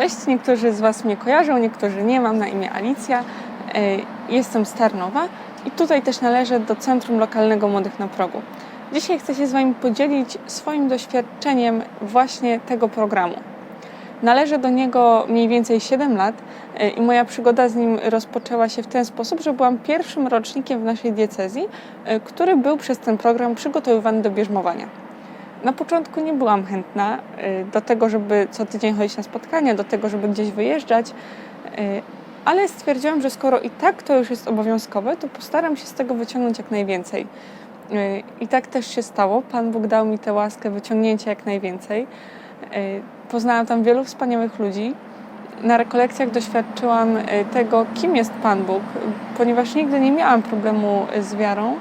Cześć, niektórzy z Was mnie kojarzą, niektórzy nie. Mam na imię Alicja. E, Jestem z Tarnowa i tutaj też należę do Centrum Lokalnego Młodych na Progu. Dzisiaj chcę się z Wami podzielić swoim doświadczeniem właśnie tego programu. Należę do niego mniej więcej 7 lat e, i moja przygoda z nim rozpoczęła się w ten sposób, że byłam pierwszym rocznikiem w naszej diecezji, e, który był przez ten program przygotowywany do bierzmowania. Na początku nie byłam chętna y, do tego, żeby co tydzień chodzić na spotkania, do tego, żeby gdzieś wyjeżdżać, y, ale stwierdziłam, że skoro i tak to już jest obowiązkowe, to postaram się z tego wyciągnąć jak najwięcej. Y, I tak też się stało. Pan Bóg dał mi tę łaskę wyciągnięcia jak najwięcej. Poznałam tam wielu wspaniałych ludzi. Na rekolekcjach doświadczyłam tego, kim jest Pan Bóg, ponieważ nigdy nie miałam problemu z wiarą.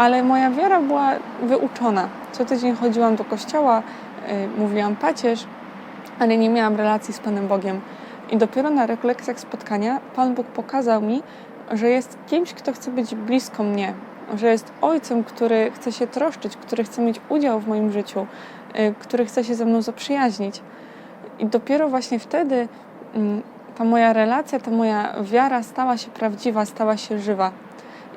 Ale moja wiara była wyuczona. Co tydzień chodziłam do kościoła, y, mówiłam pacierz, ale nie miałam relacji z Panem Bogiem. I dopiero na rekolekcjach spotkania Pan Bóg pokazał mi, że jest kimś, kto chce być blisko mnie, że jest ojcem, który chce się troszczyć, który chce mieć udział w moim życiu, y, który chce się ze mną zaprzyjaźnić. I dopiero właśnie wtedy mm, ta moja relacja, ta moja wiara stała się prawdziwa, stała się żywa.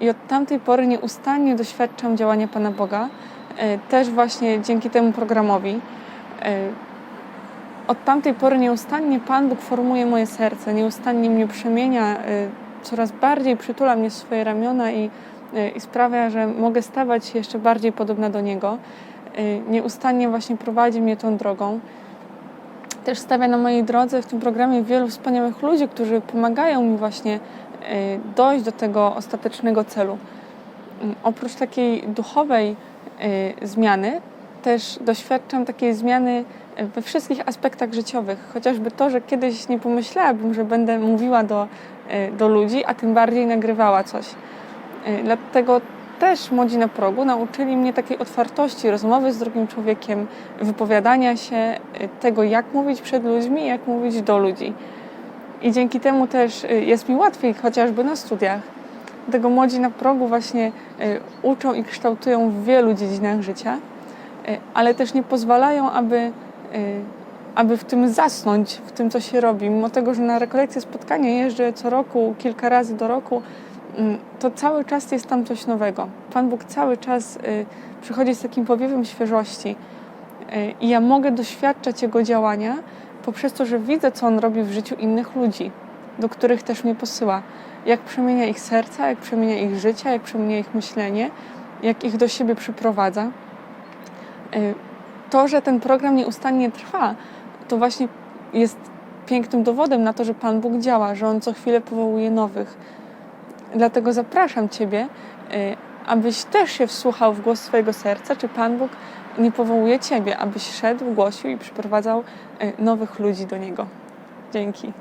I od tamtej pory nieustannie doświadczam działania Pana Boga, e, też właśnie dzięki temu programowi. E, Od tamtej pory nieustannie Pan Bóg formuje moje serce, nieustannie mnie przemienia, e, coraz bardziej przytula mnie w swoje ramiona i, i sprawia, że mogę stawać się jeszcze bardziej podobna do Niego. Nieustannie właśnie prowadzi mnie tą drogą. Też stawia na mojej drodze w tym programie wielu wspaniałych ludzi, którzy pomagają mi właśnie dojść do tego ostatecznego celu. Mm, Oprócz takiej duchowej e, zmiany, też doświadczam takiej zmiany we wszystkich aspektach życiowych. Chociażby to, że kiedyś nie pomyślałabym, że będę mówiła do, do ludzi, a tym bardziej nagrywała coś. Dlatego też młodzi na progu nauczyli mnie takiej otwartości, rozmowy z drugim człowiekiem, wypowiadania się, tego, jak mówić przed ludźmi, jak mówić do ludzi. I dzięki temu też y, jest mi łatwiej chociażby na studiach. Dlatego młodzi na progu właśnie y, uczą i kształtują w wielu dziedzinach życia, y, ale też nie pozwalają, aby, aby w tym zasnąć, w tym, co się robi. Mimo tego, że na rekolekcje spotkania jeżdżę co roku, kilka razy do roku, mm, to cały czas jest tam coś nowego. Pan Bóg cały czas przychodzi z takim powiewem świeżości. I ja mogę doświadczać Jego działania poprzez to, że widzę, co On robi w życiu innych ludzi, do których też mnie posyła. Jak przemienia ich serca, jak przemienia ich życie, jak przemienia ich myślenie, jak ich do siebie przyprowadza. Y, To, że ten program nieustannie trwa, to właśnie jest pięknym dowodem na to, że Pan Bóg działa, że On co chwilę powołuje nowych. Dlatego zapraszam Ciebie, y, abyś też się wsłuchał w głos swojego serca, czy Pan Bóg nie powołuje Ciebie, abyś szedł, głosił i przyprowadzał y, nowych ludzi do Niego. Dzięki.